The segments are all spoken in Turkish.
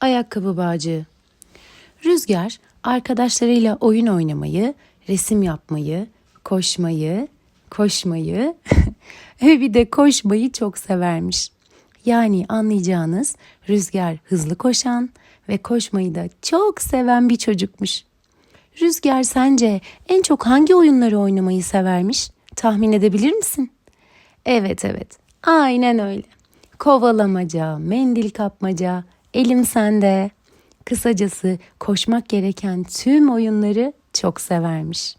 Ayakkabı Bağcığı Rüzgar arkadaşlarıyla oyun oynamayı, resim yapmayı, koşmayı, koşmayı ve bir de koşmayı çok severmiş. Yani anlayacağınız Rüzgar hızlı koşan ve koşmayı da çok seven bir çocukmuş. Rüzgar sence en çok hangi oyunları oynamayı severmiş? Tahmin edebilir misin? Evet evet. Aynen öyle. Kovalamaca, mendil kapmaca, elim sende. Kısacası koşmak gereken tüm oyunları çok severmiş.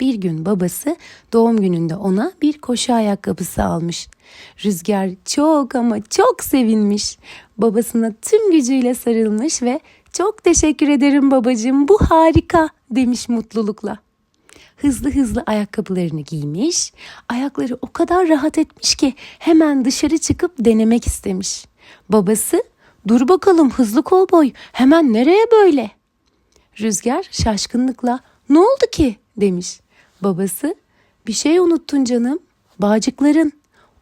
Bir gün babası doğum gününde ona bir koşu ayakkabısı almış. Rüzgar çok ama çok sevinmiş. Babasına tüm gücüyle sarılmış ve çok teşekkür ederim babacığım bu harika demiş mutlulukla. Hızlı hızlı ayakkabılarını giymiş. Ayakları o kadar rahat etmiş ki hemen dışarı çıkıp denemek istemiş. Babası dur bakalım hızlı kovboy hemen nereye böyle? Rüzgar şaşkınlıkla ne oldu ki demiş. Babası bir şey unuttun canım bağcıkların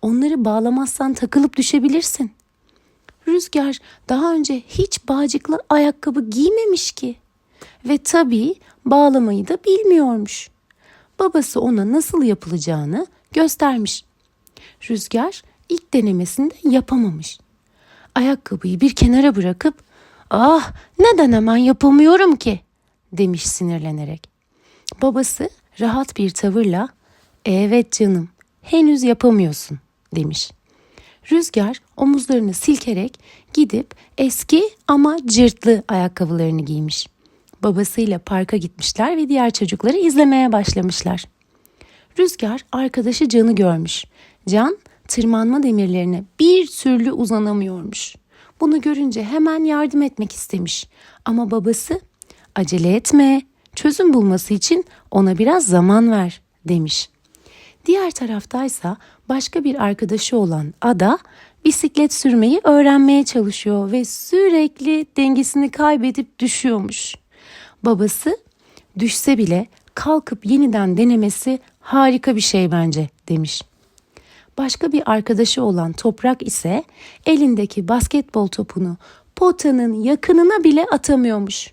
onları bağlamazsan takılıp düşebilirsin. Rüzgar daha önce hiç bağcıklı ayakkabı giymemiş ki ve tabii bağlamayı da bilmiyormuş. Babası ona nasıl yapılacağını göstermiş. Rüzgar ilk denemesinde yapamamış. Ayakkabıyı bir kenara bırakıp "Ah, neden hemen yapamıyorum ki?" demiş sinirlenerek. Babası rahat bir tavırla "Evet canım, henüz yapamıyorsun." demiş. Rüzgar omuzlarını silkerek gidip eski ama cırtlı ayakkabılarını giymiş. Babasıyla parka gitmişler ve diğer çocukları izlemeye başlamışlar. Rüzgar arkadaşı Can'ı görmüş. Can tırmanma demirlerine bir türlü uzanamıyormuş. Bunu görünce hemen yardım etmek istemiş. Ama babası acele etme, çözüm bulması için ona biraz zaman ver demiş. Diğer taraftaysa başka bir arkadaşı olan Ada bisiklet sürmeyi öğrenmeye çalışıyor ve sürekli dengesini kaybedip düşüyormuş. Babası düşse bile kalkıp yeniden denemesi harika bir şey bence demiş. Başka bir arkadaşı olan Toprak ise elindeki basketbol topunu potanın yakınına bile atamıyormuş.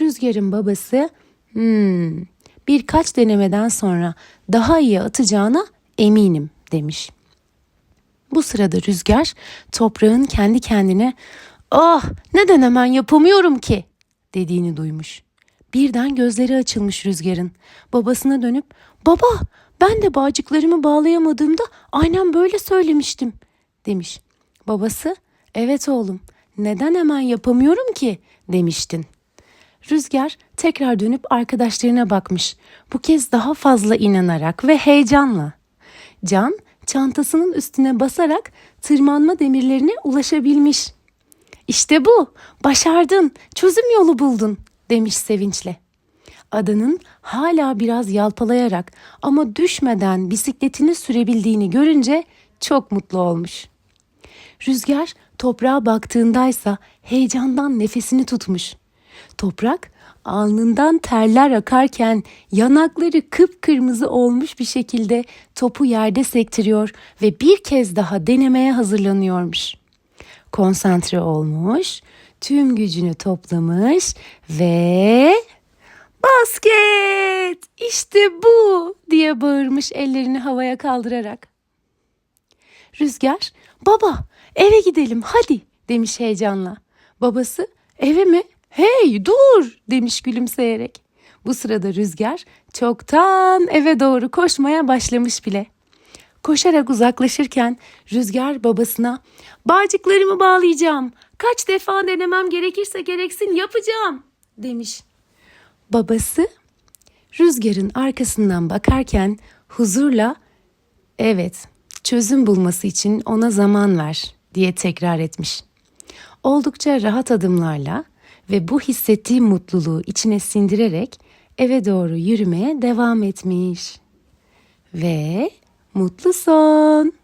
Rüzgar'ın babası hmm, birkaç denemeden sonra daha iyi atacağına eminim demiş. Bu sırada Rüzgar toprağın kendi kendine ah neden hemen yapamıyorum ki dediğini duymuş. Birden gözleri açılmış Rüzgar'ın. Babasına dönüp baba ben de bağcıklarımı bağlayamadığımda aynen böyle söylemiştim demiş. Babası evet oğlum neden hemen yapamıyorum ki demiştin. Rüzgar tekrar dönüp arkadaşlarına bakmış. Bu kez daha fazla inanarak ve heyecanla. Can çantasının üstüne basarak tırmanma demirlerine ulaşabilmiş. İşte bu, başardın, çözüm yolu buldun demiş sevinçle. Adanın hala biraz yalpalayarak ama düşmeden bisikletini sürebildiğini görünce çok mutlu olmuş. Rüzgar toprağa baktığındaysa heyecandan nefesini tutmuş. Toprak alnından terler akarken yanakları kıpkırmızı olmuş bir şekilde topu yerde sektiriyor ve bir kez daha denemeye hazırlanıyormuş. Konsantre olmuş, tüm gücünü toplamış ve basket işte bu diye bağırmış ellerini havaya kaldırarak. Rüzgar baba eve gidelim hadi demiş heyecanla. Babası eve mi? Hey dur demiş gülümseyerek. Bu sırada Rüzgar çoktan eve doğru koşmaya başlamış bile. Koşarak uzaklaşırken Rüzgar babasına bağcıklarımı bağlayacağım. Kaç defa denemem gerekirse gereksin yapacağım demiş. Babası Rüzgar'ın arkasından bakarken huzurla evet çözüm bulması için ona zaman ver diye tekrar etmiş. Oldukça rahat adımlarla ve bu hissettiği mutluluğu içine sindirerek eve doğru yürümeye devam etmiş. Ve mutlu son.